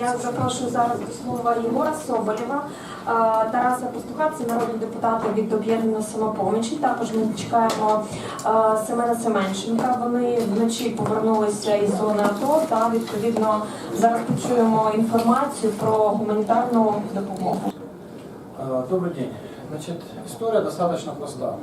Я запрошую зараз до слова Єгора Соболєва, е, Тараса Пастуха, це народні депутати від об'єднаної самопомочі. Також ми чекаємо е, Семена Семенченка. Вони вночі повернулися із зони АТО та відповідно зараз почуємо інформацію про гуманітарну допомогу. А, Добрый день. Значит, история достаточно проста.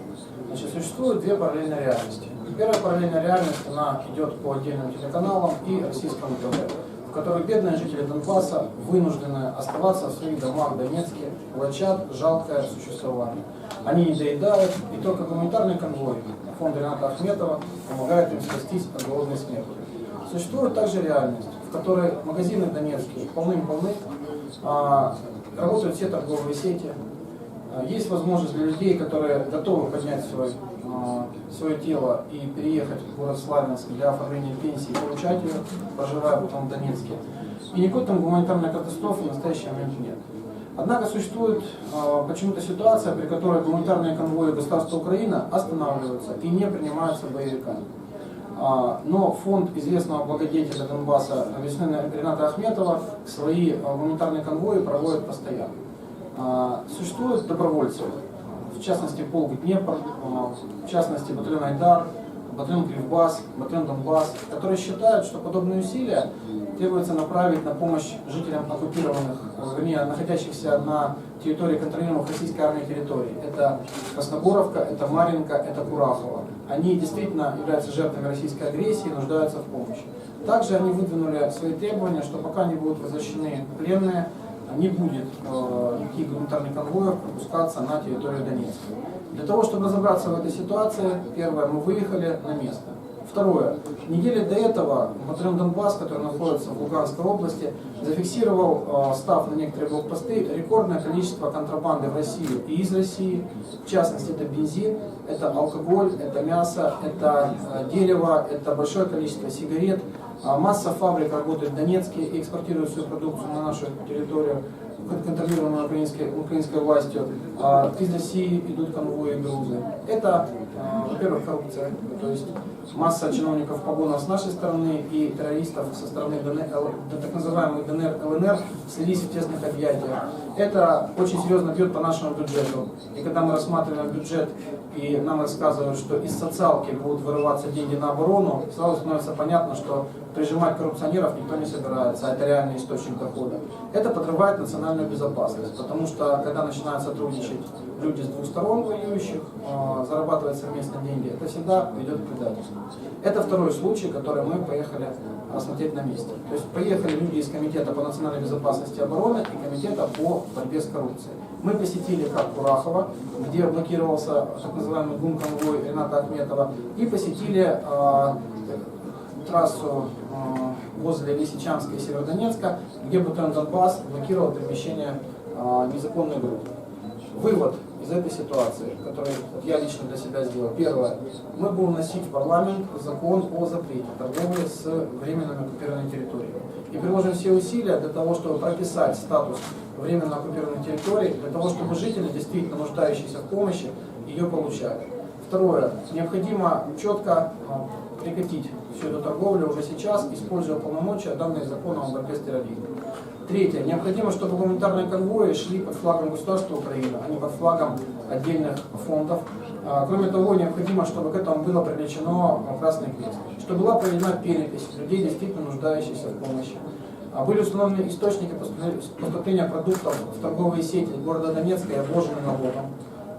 Значит, существует две параллельные реальности. Первая параллельная реальность, она идет по отдельным телеканалам и российскому ТВ, в Которой бедные жители Донбасса вынуждены оставаться в своих домах в Донецке, влачат жалкое существование. Они не доедают, и только гуманитарный конвой фонда Рената Ахметова помогает им спастись от голодной смерти. Существует также реальность, в которой магазины донецкие полным-полны, а, работают все торговые сети, есть возможность для людей, которые готовы поднять свой, а, свое тело и переехать в город Славянск для оформления пенсии, получать ее, проживая потом в Донецке. И никакой там гуманитарной катастрофы в настоящий момент нет. Однако существует а, почему-то ситуация, при которой гуманитарные конвои государства Украина останавливаются и не принимаются боевиками. А, Но фонд известного благодетеля Донбасса Весны Рената Ахметова свои а, гуманитарные конвои проводит постоянно. А, Существуют добровольцы, в частности полк Днепр, а, в частности батальон Айдар, батальон Кривбас, батальон Донбасс, которые считают, что подобные усилия требуется направить на помощь жителям оккупированных, э, вернее, находящихся на территории контролируемых российской армией территорий. Это Красногоровка, это Маринка, это Курахово. Они действительно являются жертвами российской агрессии и нуждаются в помощи. Также они выдвинули свои требования, что пока не будут возвращены пленные, не будет э, никаких гуманитарных конвоев пропускаться на территорию Донецка. Для того, чтобы разобраться в этой ситуации, первое, мы выехали на место. Второе. Недели до этого батальон Донбасс, который находится в Луганской области, зафиксировал, э, став на некоторые блокпосты, рекордное количество контрабанды в Россию и из России. В частности, это бензин, это алкоголь, это мясо, это э, дерево, это большое количество сигарет. А Масса фабрик работает в Донецке и экспортирует свою продукцию на нашу территорию, кон- контролируемую украинской, украинской властью. А Из России идут конвои и грузы. Это, а, во-первых, коррупция, то есть масса чиновников погонов с нашей стороны и террористов со стороны ДНР, так называемых ДНР, ЛНР слились в тесных объятиях. Это очень серьезно бьет по нашему бюджету. И когда мы рассматриваем бюджет и нам рассказывают, что из социалки будут вырываться деньги на оборону, сразу становится понятно, что прижимать коррупционеров никто не собирается, а это реальный источник дохода. Это подрывает национальную безопасность, потому что когда начинают сотрудничать люди с двух сторон воюющих, э, зарабатывать совместно деньги, это всегда ведет к предательству. Это второй случай, который мы поехали осмотреть на месте. То есть поехали люди из Комитета по национальной безопасности и обороны и Комитета по борьбе с коррупцией. Мы посетили как Курахово, где блокировался так называемый гум-конвой Рената Ахметова, и посетили э, трассу э, возле Лисичанска и Северодонецка, где батальон Донбасс блокировал перемещение э, незаконной группы. Вывод из этой ситуации, который вот я лично для себя сделал. Первое. Мы будем вносить в парламент закон о запрете торговли с временно оккупированной территорией. И приложим все усилия для того, чтобы прописать статус временно оккупированной территории, для того, чтобы жители, действительно нуждающиеся в помощи, ее получали. Второе. Необходимо четко прекратить всю эту торговлю уже сейчас, используя полномочия, данные законом о борьбе с терроризмом. Третье. Необходимо, чтобы гуманитарные конвои шли под флагом государства Украины, а не под флагом отдельных фондов. А, Кроме того, необходимо, чтобы к этому было привлечено Красный Крест, чтобы была проведена перепись людей, действительно нуждающихся в помощи. А, Были установлены источники поступле- поступления продуктов в торговые сети города Донецка и обложены налогом.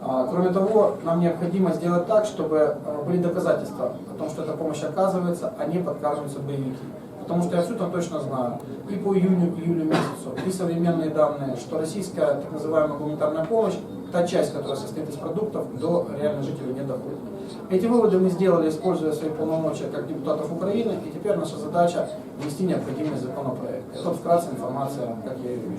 А, Кроме того, нам необходимо сделать так, чтобы э, были доказательства о том, что эта помощь оказывается, а не подкармливаются боевики. Потому что я абсолютно точно знаю, и по июню, июлю месяцу, и современные данные, что российская так называемая гуманитарная помощь, та часть, которая состоит из продуктов, до реальных жителей не доходит. Эти выводы мы сделали, используя свои полномочия как депутатов Украины, и теперь наша задача внести необходимый законопроект. Это вкратце информация, как я ее вижу.